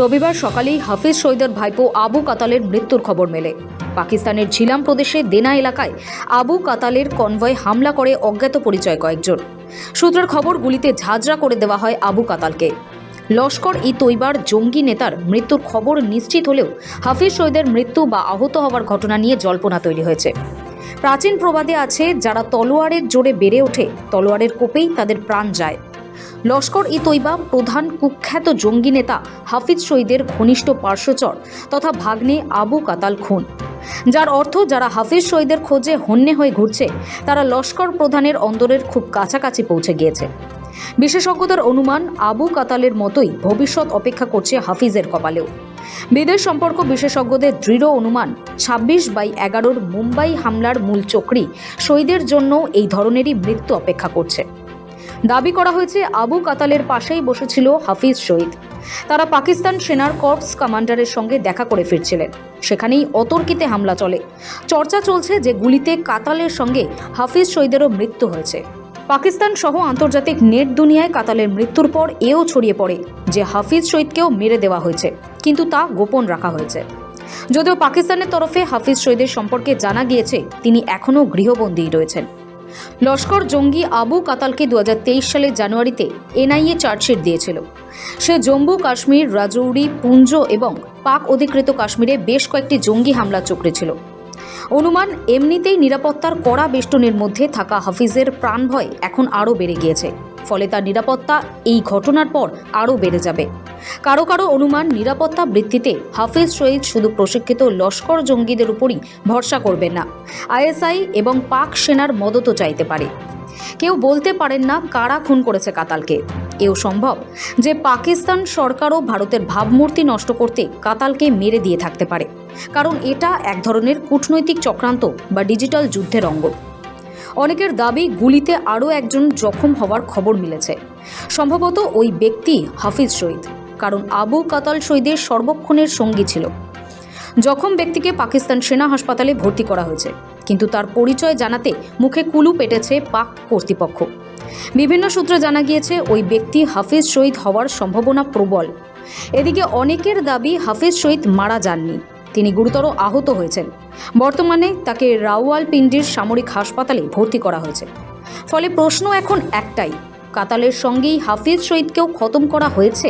রবিবার সকালেই হাফিজ সৈয়দের ভাইপো আবু কাতালের মৃত্যুর খবর মেলে। পাকিস্তানের ঝিলাম প্রদেশে দেনা এলাকায় আবু কাতালের কনভয় হামলা করে অজ্ঞাত পরিচয় কয়েকজন। সূত্রের খবর, গুলিতে ঝাঁঝরা করে দেওয়া হয় আবু কাতালকে। লস্কর ই তৈবার জঙ্গি নেতার মৃত্যুর খবর নিশ্চিত হলেও হাফিজ সৈয়দের মৃত্যু বা আহত হওয়ার ঘটনা নিয়ে জল্পনা তৈরি হয়েছে। প্রাচীন প্রবাদে আছে, যারা তলোয়ারের জোরে বেড়ে ওঠে, তলোয়ারের কোপেই তাদের প্রাণ যায়। লস্কর ই তৈবা প্রধান কুখ্যাত জঙ্গি নেতা হাফিজ শহীদের ঘনিষ্ঠ পার্শ্বচর তথা ভাগ্নে আবু কাতাল খুন। যার অর্থ যারা হাফিজ শহীদের খোঁজে হন্যে হয়ে ঘুরছে, তারা লস্কর প্রধানের অন্দরের খুব কাছাকাছি পৌঁছে গিয়েছে। বিশেষজ্ঞদের অনুমান আবু কাতালের মতোই ভবিষ্যৎ অপেক্ষা করছে হাফিজের কপালেও। বিদেশ সম্পর্ক বিশেষজ্ঞদের দৃঢ় অনুমান, ছাব্বিশ বাই এগারোর মুম্বাই হামলার মূল চক্রী শহীদের জন্য এই ধরনেরই মৃত্যু অপেক্ষা করছে। দাবি করা হয়েছে, আবু কাতালের পাশেই বসেছিল হাফিজ শহীদ। তারা পাকিস্তান সেনার কর্পস কমান্ডারের সঙ্গে দেখা করে ফিরছিলেন। সেখানেই অতর্কিতে হামলা চলে। চর্চা চলছে যে গুলিতে কাতালের সঙ্গে হাফিজ শহীদেরও মৃত্যু হয়েছে। পাকিস্তান সহ আন্তর্জাতিক নেট দুনিয়ায় কাতালের মৃত্যুর পর এও ছড়িয়ে পড়ে যে হাফিজ শহীদকেও মেরে দেওয়া হয়েছে, কিন্তু তা গোপন রাখা হয়েছে। যদিও পাকিস্তানের তরফে হাফিজ শহীদের সম্পর্কে জানা গিয়েছে, তিনি এখনও গৃহবন্দী রয়েছেন। লস্কর জঙ্গি আবু কাতালকে দু হাজার তেইশ সালের জানুয়ারিতে এনআইএ চার্জশিট দিয়েছিল। সে জম্মু কাশ্মীর, রাজৌরি, পুঞ্জ এবং পাক অধিকৃত কাশ্মীরে বেশ কয়েকটি জঙ্গি হামলা চক্রে ছিল। অনুমান, এমনিতেই নিরাপত্তার কড়া বেষ্টনের মধ্যে থাকা হাফিজের প্রাণ ভয় এখন আরও বেড়ে গিয়েছে। ফলে তার নিরাপত্তা এই ঘটনার পর আরও বেড়ে যাবে। কারও কারও অনুমান নিরাপত্তা বৃদ্ধিতে হাফেজ শহীদ শুধু প্রশিক্ষিত লস্কর জঙ্গিদের উপরই ভরসা করবেন না। আইএসআই এবং পাক সেনার মদতও চাইতে পারে। কেউ বলতে পারেন না কারা খুন করেছে কাতালকে। এও সম্ভব যে পাকিস্তান সরকারও ভারতের ভাবমূর্তি নষ্ট করতে কাতালকে মেরে দিয়ে থাকতে পারে। কারণ এটা এক ধরনের কূটনৈতিক চক্রান্ত বা ডিজিটাল যুদ্ধের অঙ্গ। অনেকের দাবি, গুলিতে আরও একজন জখম হওয়ার খবর মিলেছে। সম্ভবত ওই ব্যক্তি হাফিজ শহীদ, কারণ আবু কাতাল শহীদের সর্বক্ষণের সঙ্গী ছিল। জখম ব্যক্তিকে পাকিস্তান সেনা হাসপাতালে ভর্তি করা হয়েছে, কিন্তু তার পরিচয় জানাতে মুখে কুলু পেটেছে পাক কর্তৃপক্ষ। বিভিন্ন সূত্রে জানা গিয়েছে, ওই ব্যক্তি হাফিজ শহীদ হওয়ার সম্ভাবনা প্রবল। এদিকে অনেকের দাবি, হাফিজ শহীদ মারা যাননি। তিনি গুরুতর আহত হয়েছেন। বর্তমানে তাকে রাওয়ালপিন্ডির সামরিক হাসপাতালে ভর্তি করা হয়েছে। ফলে প্রশ্ন এখন একটাই, কাতালের সঙ্গেই হাফিজ শহীদকেও খতম করা হয়েছে?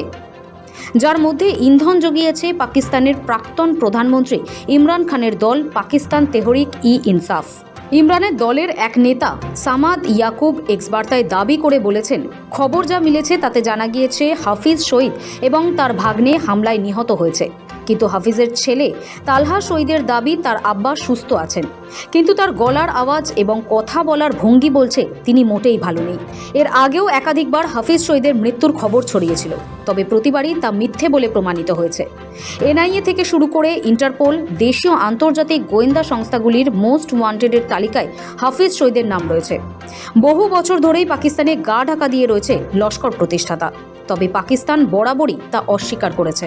যার মধ্যে ইন্ধন জুগিয়েছে পাকিস্তানের প্রাক্তন প্রধানমন্ত্রী ইমরান খানের দল পাকিস্তান তেহরিক ই ইনসাফ। ইমরানের দলের এক নেতা সামাদ ইয়াকুব এক্স বার্তায় দাবি করে বলেছেন, খবর যা মিলেছে তাতে জানা গিয়েছে হাফিজ শহীদ এবং তার ভাগ্নে হামলায় নিহত হয়েছে। কিন্তু হাফিজের ছেলে তালহা শহীদের দাবি তার আব্বা সুস্থ আছেন। কিন্তু তার গলার আওয়াজ এবং কথা বলার ভঙ্গি বলছে তিনি মোটেই ভালো নেই। এর আগেও একাধিকবার হাফিজ শহীদের মৃত্যুর খবর ছড়িয়েছিল, তবে প্রতিবারই তা মিথ্যে বলে প্রমাণিত হয়েছে। এনআইএ থেকে শুরু করে ইন্টারপোল, দেশীয় আন্তর্জাতিক গোয়েন্দা সংস্থাগুলির মোস্ট ওয়ান্টেডের তালিকায় হাফিজ শহীদের নাম রয়েছে। বহু বছর ধরেই পাকিস্তানে গা ঢাকা দিয়ে রয়েছে লস্কর প্রতিষ্ঠাতা, তবে পাকিস্তান বরাবরই তা অস্বীকার করেছে।